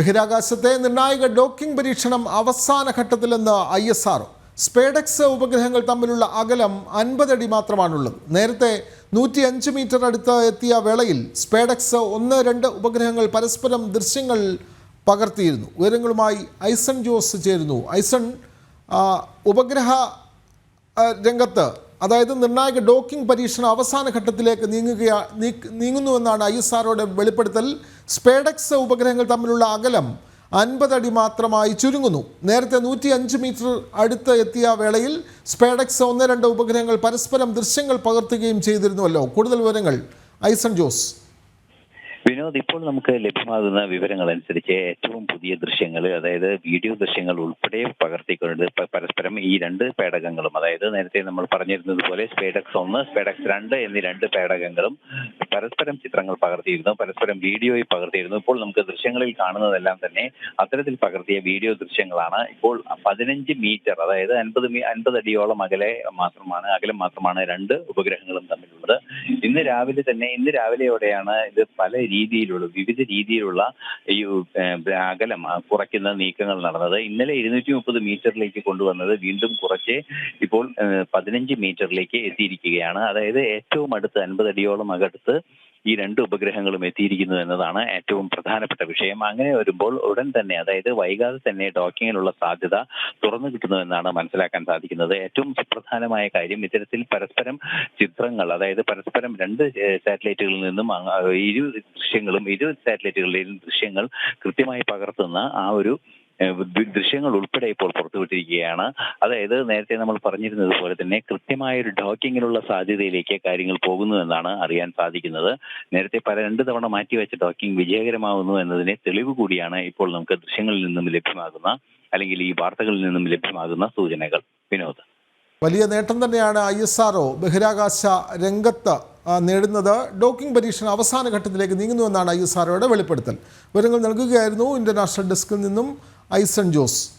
ബഹിരാകാശത്തെ നിർണായക ഡോക്കിംഗ് പരീക്ഷണം അവസാന ഘട്ടത്തിലെന്ന് ഐ എസ് ആർ സ്പേഡക്സ് ഉപഗ്രഹങ്ങൾ തമ്മിലുള്ള അകലം അൻപതടി മാത്രമാണുള്ളത്. നേരത്തെ നൂറ്റി അഞ്ച് മീറ്റർ അടുത്ത് എത്തിയ വേളയിൽ സ്പേഡക്സ് ഒന്ന് രണ്ട് ഉപഗ്രഹങ്ങൾ പരസ്പരം ദൃശ്യങ്ങൾ പകർത്തിയിരുന്നു. വിവരങ്ങളുമായി ഐസൺ ജോസ് ചേരുന്നു. ഐസൺ ഉപഗ്രഹ രംഗത്ത് അതായത് നിർണായക ഡോക്കിംഗ് പരീക്ഷണം അവസാന ഘട്ടത്തിലേക്ക് നീങ്ങുകയാ നീക്ക് നീങ്ങുന്നുവെന്നാണ് ഐ എസ് ആർഒയുടെ വെളിപ്പെടുത്തൽ. സ്പേഡക്സ് ഉപഗ്രഹങ്ങൾ തമ്മിലുള്ള അകലം അൻപതടി മാത്രമായി ചുരുങ്ങുന്നു. നേരത്തെ നൂറ്റി അഞ്ച് മീറ്റർ അടുത്ത് എത്തിയ വേളയിൽ സ്പേഡക്സ് ഒന്ന് രണ്ട് ഉപഗ്രഹങ്ങൾ പരസ്പരം ദൃശ്യങ്ങൾ പകർത്തുകയും ചെയ്തിരുന്നുവല്ലോ. കൂടുതൽ വിവരങ്ങൾ ഐസൺ ജോസ്. വിനോദ് ഇപ്പോൾ നമുക്ക് ലഭ്യമാകുന്ന വിവരങ്ങൾ അനുസരിച്ച് ഏറ്റവും പുതിയ ദൃശ്യങ്ങൾ അതായത് വീഡിയോ ദൃശ്യങ്ങൾ ഉൾപ്പെടെ പകർത്തിക്കൊണ്ട് പരസ്പരം ഈ രണ്ട് പേടകങ്ങളും അതായത് നേരത്തെ നമ്മൾ പറഞ്ഞിരുന്നത് പോലെ സ്പേഡക്സ് ഒന്ന് സ്പേഡക്സ് രണ്ട് എന്നീ രണ്ട് പേടകങ്ങളും പരസ്പരം ചിത്രങ്ങൾ പകർത്തിയിരുന്നു പരസ്പരം വീഡിയോയിൽ പകർത്തിയിരുന്നു. ഇപ്പോൾ നമുക്ക് ദൃശ്യങ്ങളിൽ കാണുന്നതെല്ലാം തന്നെ അത്തരത്തിൽ പകർത്തിയ വീഡിയോ ദൃശ്യങ്ങളാണ്. ഇപ്പോൾ പതിനഞ്ച് മീറ്റർ അതായത് അൻപത് അൻപത് അടിയോളം അകലെ മാത്രമാണ് അകലം മാത്രമാണ് രണ്ട് ഉപഗ്രഹങ്ങളും തമ്മിലുള്ളത്. ഇന്ന് രാവിലെ തന്നെ ഇന്ന് രാവിലെയോടെയാണ് ഇത് പല രീതിയിലുള്ള വിവിധ രീതിയിലുള്ള ഈ അകലം കുറയ്ക്കുന്ന നീക്കങ്ങൾ നടന്നത്. ഇന്നലെ ഇരുന്നൂറ്റി മുപ്പത് മീറ്ററിലേക്ക് കൊണ്ടുവന്നത് വീണ്ടും കുറച്ച് ഇപ്പോൾ പതിനഞ്ച് മീറ്ററിലേക്ക് എത്തിയിരിക്കുകയാണ്. അതായത് ഏറ്റവും അടുത്ത് അൻപത് അടിയോളം അകത്ത് ഈ രണ്ട് ഉപഗ്രഹങ്ങളും എത്തിയിരിക്കുന്നത് എന്നതാണ് ഏറ്റവും പ്രധാനപ്പെട്ട വിഷയം. അങ്ങനെ വരുമ്പോൾ ഉടൻ തന്നെ അതായത് വൈകാതെ തന്നെ ഡോക്കിങ്ങിനുള്ള സാധ്യത തുറന്നു കിട്ടുന്നുവെന്നാണ് മനസ്സിലാക്കാൻ സാധിക്കുന്നത്. ഏറ്റവും സുപ്രധാനമായ കാര്യം ഇത്തരത്തിൽ പരസ്പരം ചിത്രങ്ങൾ അതായത് പരസ്പരം രണ്ട് സാറ്റലൈറ്റുകളിൽ നിന്നും ഇരു ദൃശ്യങ്ങളും ഇരു സാറ്റലൈറ്റുകളിലെയും ദൃശ്യങ്ങൾ കൃത്യമായി പകർത്തുന്ന ആ ഒരു ദൃശ്യങ്ങൾ ഉൾപ്പെടെ ഇപ്പോൾ പുറത്തുവിട്ടിരിക്കുകയാണ് അതായത് നേരത്തെ നമ്മൾ പറഞ്ഞിരുന്നത് പോലെ തന്നെ കൃത്യമായ ഒരു ഡോക്കിങ്ങിനുള്ള സാധ്യതയിലേക്ക് കാര്യങ്ങൾ പോകുന്നു എന്നാണ് അറിയാൻ സാധിക്കുന്നത്. നേരത്തെ പല രണ്ട് തവണ മാറ്റിവെച്ച ഡോക്കിംഗ് വിജയകരമാകുന്നു എന്നതിനെ തെളിവ് കൂടിയാണ് ഇപ്പോൾ നമുക്ക് ദൃശ്യങ്ങളിൽ നിന്നും ലഭ്യമാകുന്ന അല്ലെങ്കിൽ ഈ വാർത്തകളിൽ നിന്നും ലഭ്യമാകുന്ന സൂചനകൾ. വിനോദ്. വലിയ നേട്ടം തന്നെയാണ് ഐ എസ് ആർ ബഹിരാകാശ രംഗത്ത് നേടുന്നത്. ഡോക്കിംഗ് പരീക്ഷണം അവസാന ഘട്ടത്തിലേക്ക് നീങ്ങുന്നുവെന്നാണ് ഐ എസ് ആർഒയുടെ വെളിപ്പെടുത്തൽ. വിവരങ്ങൾ നൽകുകയായിരുന്നു ഇന്റർനാഷണൽ ഡെസ്കിൽ നിന്നും ഐസൺ ജോസ്.